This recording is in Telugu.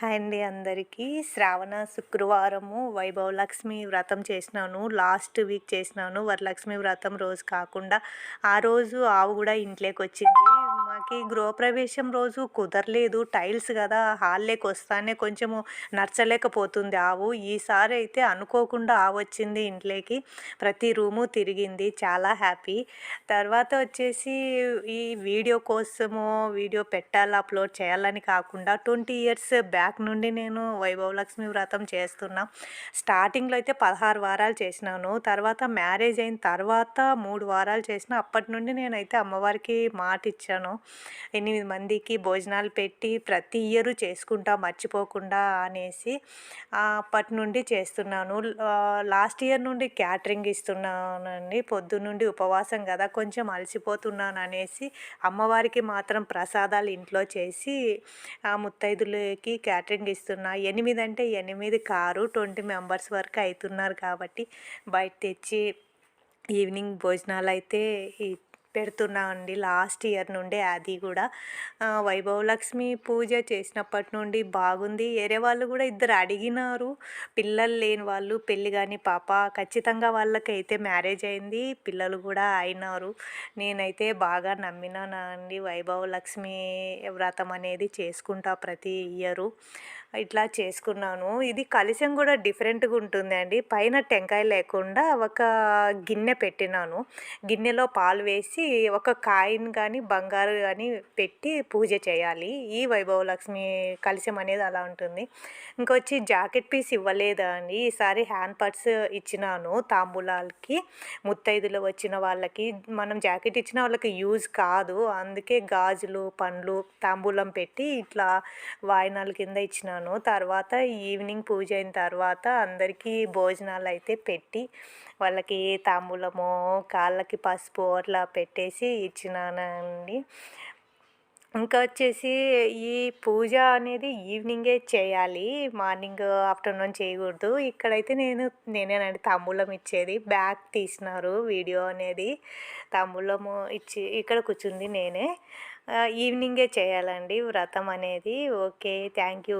హాయ్ అండి అందరికీ. శ్రావణ శుక్రవారము వైభవలక్ష్మి వ్రతం చేసినాను. లాస్ట్ వీక్ చేసినాను వరలక్ష్మి వ్రతం రోజు కాకుండా. ఆ రోజు ఆవు కూడా ఇంట్లోకి వచ్చింది మాకి గృహప్రవేశం రోజు కుదరలేదు. టైల్స్ కదా హాల్లోకి వస్తానే కొంచెము నచ్చలేకపోతుంది ఆవు. ఈసారి అయితే అనుకోకుండా ఆవు వచ్చింది ఇంట్లోకి. ప్రతి రూము తిరిగింది. చాలా హ్యాపీ. తర్వాత వచ్చేసి ఈ వీడియో కోసము వీడియో పెట్టాలి అప్లోడ్ చేయాలని కాకుండా ట్వంటీ ఇయర్స్ బ్యాక్ నుండి నేను వైభవలక్ష్మి వ్రతం చేస్తున్నా. స్టార్టింగ్లో అయితే పదహారు వారాలు చేసినాను. తర్వాత మ్యారేజ్ అయిన తర్వాత మూడు వారాలు చేసిన అప్పటి నుండి నేనైతే అమ్మవారికి మాట ఇచ్చాను ఎనిమిది మందికి భోజనాలు పెట్టి ప్రతి ఇయర్ చేసుకుంటా మర్చిపోకుండా అనేసి అప్పటి నుండి చేస్తున్నాను. లాస్ట్ ఇయర్ నుండి క్యాటరింగ్ ఇస్తున్నానండి. పొద్దు నుండి ఉపవాసం కదా కొంచెం అలసిపోతున్నాను అనేసి అమ్మవారికి మాత్రం ప్రసాదాలు ఇంట్లో చేసి ఆ ముత్తైదులకి క్యాటరింగ్ ఇస్తున్నా. ఎనిమిది అంటే ఎనిమిది కారు ట్వంటీ మెంబర్స్ వరకు అవుతున్నారు కాబట్టి బయట తెచ్చి ఈవినింగ్ భోజనాలు అయితే పెడుతున్నా అండి. లాస్ట్ ఇయర్ నుండే అది కూడా. వైభవ లక్ష్మి పూజ చేసినప్పటి నుండి బాగుంది. వేరే వాళ్ళు కూడా ఇద్దరు అడిగినారు. పిల్లలు లేని వాళ్ళు పెళ్ళి కానీ పాప. ఖచ్చితంగా వాళ్ళకైతే మ్యారేజ్ అయింది. పిల్లలు కూడా అయినారు. నేనైతే బాగా నమ్మినాను అండి. వైభవ లక్ష్మి వ్రతం అనేది చేసుకుంటా ప్రతి ఇయరు. ఇట్లా చేసుకున్నాను. ఇది కలిసం కూడా డిఫరెంట్గా ఉంటుంది అండి. పైన టెంకాయ లేకుండా ఒక గిన్నె పెట్టినాను. గిన్నెలో పాలు వేసి ఒక కాయిన్ కానీ బంగారు కానీ పెట్టి పూజ చేయాలి. ఈ వైభవ లక్ష్మి కలిసం అనేది అలా ఉంటుంది. ఇంకొచ్చి జాకెట్ పీస్ ఇవ్వలేదా అండి? ఈసారి హ్యాండ్ పర్స్ ఇచ్చినాను తాంబూలాలకి. ముత్తైదులు వచ్చిన వాళ్ళకి. మనం జాకెట్ ఇచ్చిన వాళ్ళకి యూజ్ కాదు. అందుకే గాజులు పండ్లు తాంబూలం పెట్టి ఇట్లా వాయినాల కింద ఇచ్చినాను. తర్వాత ఈవినింగ్ పూజ అయిన తర్వాత అందరికీ భోజనాలు అయితే పెట్టి వాళ్ళకి తాంబూలము కాళ్ళకి పసుపు అట్లా పెట్టి పెట్టేసి ఇచ్చినానండి. ఇంకా వచ్చేసి ఈ పూజ అనేది ఈవినింగే చేయాలి. మార్నింగ్ ఆఫ్టర్నూన్ చేయకూడదు. ఇక్కడైతే నేను నేనేనండి తాంబూలం ఇచ్చేది. బ్యాగ్ తీసినారు వీడియో అనేది. తాంబూలము ఇచ్చి ఇక్కడ కూర్చుంది నేనే. ఈవినింగే చేయాలండి వ్రతం అనేది. Okay thank you.